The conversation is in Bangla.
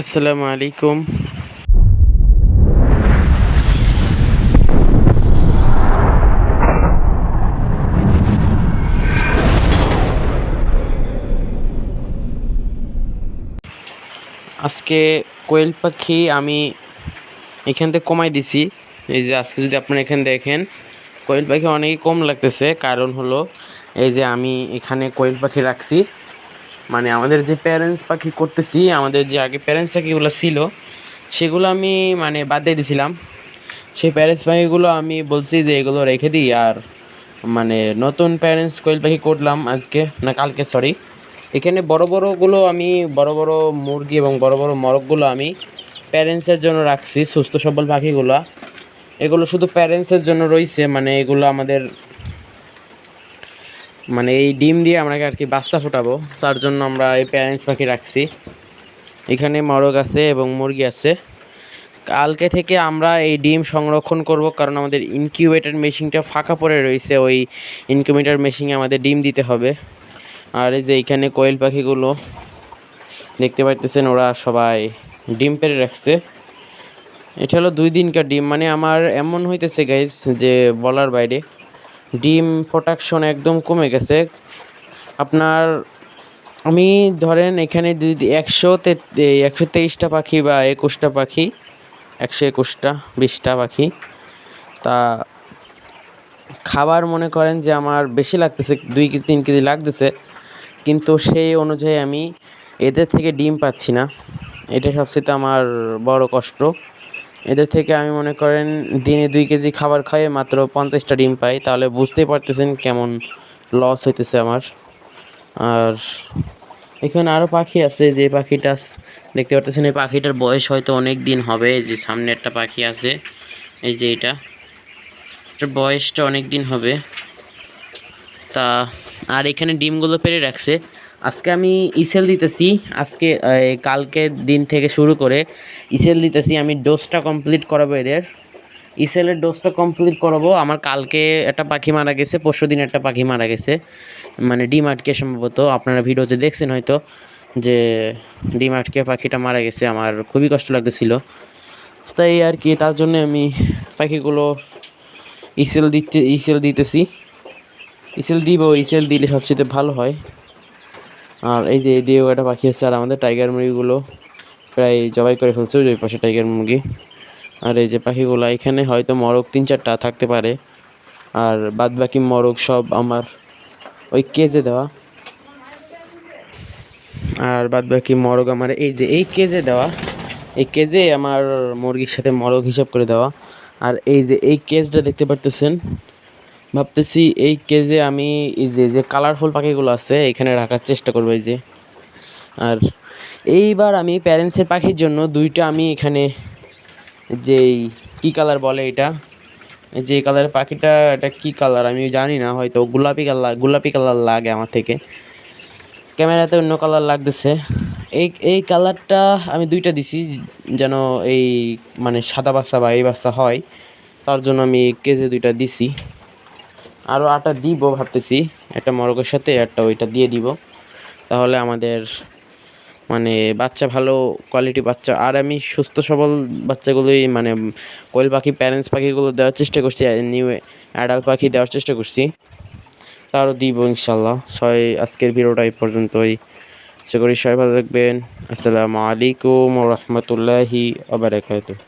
আসসালামু আলাইকুম। আজকে কোয়েল পাখি আমি এখান থেকে কমাই দিছি। এই যে আজকে যদি আপনারা এখানে দেখেন, কোয়েল পাখি অনেকই কম লাগতেছে। কারণ হলো, এই যে আমি এখানে কোয়েল পাখি রাখছি। মানে আমাদের যে প্যারেন্টস পাখি করতেছি, আমাদের যে আগে প্যারেন্টস পাখিগুলো ছিল, সেগুলো আমি মানে বাদ দিয়ে দিয়েছিলাম সেই প্যারেন্টস পাখিগুলো আমি বলছি যে এগুলো রেখে দিই আর মানে নতুন প্যারেন্টস কোয়েল পাখি করলাম আজকে, না কালকে সরি এখানে বড় বড়গুলো আমি, বড় বড় মুরগি এবং বড় বড় মরগগুলো আমি প্যারেন্টসের জন্য রাখছি, সুস্থ সবল পাখিগুলো। এগুলো শুধু প্যারেন্টসের জন্য রয়েছে মানে এগুলো আমাদের মানে এই ডিম দিয়ে আমরা আর কি বাচ্চা ফোটাবো, তার জন্য আমরা এই প্যারেন্টস পাখি রাখছি। এখানে মরগ আছে এবং মুরগি আছে। কালকে থেকে আমরা এই ডিম সংরক্ষণ করব, কারণ আমাদের ইনকিউবেটর মেশিনটা ফাঁকা পড়ে রয়েছে, ওই ইনকিউবেটর মেশিনে আমাদের ডিম দিতে হবে। আর এই যে এইখানে কোয়েল পাখিগুলো, দেখতে পাইতেছেন ওরা সবাই ডিম পেড়ে রাখছে। এটা হলো দুই দিনকার ডিম মানে আমার এমন হইতেছে গাইজ যে বলার বাইরে। ডিম প্রোডাকশন একদম কমে গেছে। আপনার, আমি ধরেন এখানে দুই একশো একশো তেইশটা পাখি বা একুশটা পাখি, একশো একুশটা, বিশটা পাখি। তা খাবার মনে করেন যে আমার বেশি লাগতেছে, দুই কি, তিন কেজি লাগতেছে। কিন্তু সেই অনুযায়ী আমি এদের থেকে ডিম পাচ্ছি না। এটা সবচেয়ে আমার বড় কষ্ট। এদের থেকে আমি মনে করেন দিনে দুই কেজি খাবার খাইয়ে মাত্র পঞ্চাশটা ডিম পাই, তাহলে বুঝতেই পারতেছেন কেমন লস হইতেছে আমার। আর এখানে আরও পাখি আছে, যে পাখিটা দেখতে পারতেছেন, এই পাখিটার বয়স হয়তো অনেক দিন হবে যে সামনে একটা পাখি আছে, এই যে এটা। এটার বয়সটা অনেক দিন হবে। তা, আর এখানে ডিমগুলো পেরে রাখছে। আজকে আমি ইসেল দিতেছি। আজকে কালকে দিন থেকে শুরু করে ইসেল দিতেছি। আমি ডোজটা কমপ্লিট করাবো এদের। ইসেলের ডোজটা কমপ্লিট করাবো। আমার কালকে একটা পাখি মারা গেছে, পরশু দিন একটা পাখি মারা গেছে। মানে ডিম আটকে সম্ভবত, আপনারা ভিডিওতে দেখছেন হয়তো, যে ডিম আটকে পাখিটা মারা গেছে। আমার খুবই কষ্ট লাগতেছিল। তাই আর কি, তার জন্য আমি পাখিগুলো ইসেল দিতে, ইসেল দিতেছি। ইসেল দিব, ইসেল দিলে সবচেয়ে ভালো হয়। আর এই যে এই দিয়েও একটা পাখি আছে, আর আমাদের টাইগার মুরগিগুলো প্রায় জবাই করে ফেলছে, ওই পাশে টাইগার মুরগি। আর এই যে পাখিগুলো, এখানে হয়তো মরগ তিন চারটা থাকতে পারে। আর বাদ বাকি মরগ সব আমার ওই কেজে দেওয়া। আর বাদ বাকি মরগ আমার এই যে, এই কেজে দেওয়া। এই কেজে আমার মুরগির সাথে মরগ হিসাব করে দেওয়া। আর এই যে, এই কেজটা দেখতে পারতেছেন ভাবতেছি এই কেজে আমি এই যে যে কালারফুল পাখিগুলো আছে, এখানে রাখার চেষ্টা করব এই যে। আর এইবার আমি প্যারেন্টসের পাখির জন্য দুইটা আমি এখানে যেই কী কালার বলে এটা যে কালারের পাখিটা, এটা কী কালার আমি জানি না, হয়তো গোলাপি কালার গোলাপি কালার লাগে আমার থেকে। ক্যামেরাতে অন্য কালার লাগতেছে। এই এই কালারটা আমি দুইটা দিছি, যেন এই মানে সাদা বাচ্চা বা এই বাচ্চা হয়, তার জন্য আমি কেজে দুইটা দিছি। আরও আটা দিব ভাবতেছি। একটা মরগের সাথে, একটা ওইটা দিয়ে দিব। তাহলে আমাদের মানে বাচ্চা ভালো কোয়ালিটি বাচ্চা। আর আমি সুস্থ, সবল বাচ্চাগুলোই মানে কোয়েল পাখি প্যারেন্টস পাখিগুলো দেওয়ার চেষ্টা করছি নিউ অ্যাডাল্ট পাখি দেওয়ার চেষ্টা করছি। তারও দিব ইনশাল্লাহ সবাই আজকের ভিডিওটা এই পর্যন্তই। আশা করি সবাই ভালো থাকবেন। আসসালামু আলাইকুম রহমতুল্লাহি আবরাকাতুহ